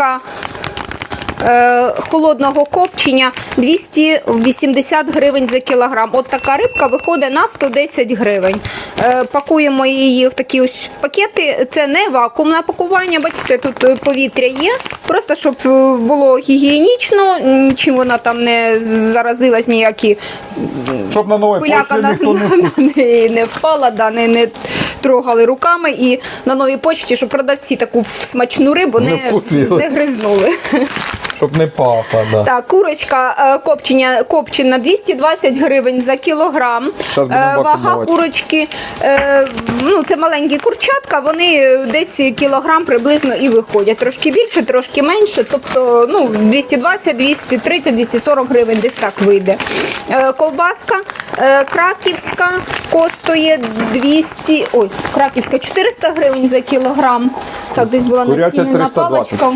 курочка е, холодного копчення 280 гривень за кілограм. От така рибка виходить на 110 гривень. Е, Пакуємо її в такі ось пакети. Це не вакуумне пакування, бачите, тут повітря є. Просто щоб е, було гігієнічно, нічим вона там не заразилась, ніякі Щоб на новій пиляка на, не не впала, да, не, не трогали руками. І на новій почті, щоб продавці таку смачну рибу Не не, не гризнули. щоб не пахла. Да. Так, курочка е, копчення, копчена 220 гривень за кілограм. Е, Вага курочки, е, ну це маленькі курчатка, вони десь кілограм приблизно і виходять. Трошки більше, трошки менше. Тобто ну, 220, 230, 240 гривень десь так вийде. Ковбаска краківська коштує 200, ой, краківська 400 гривень за кілограм. Так, десь була націнена паличка.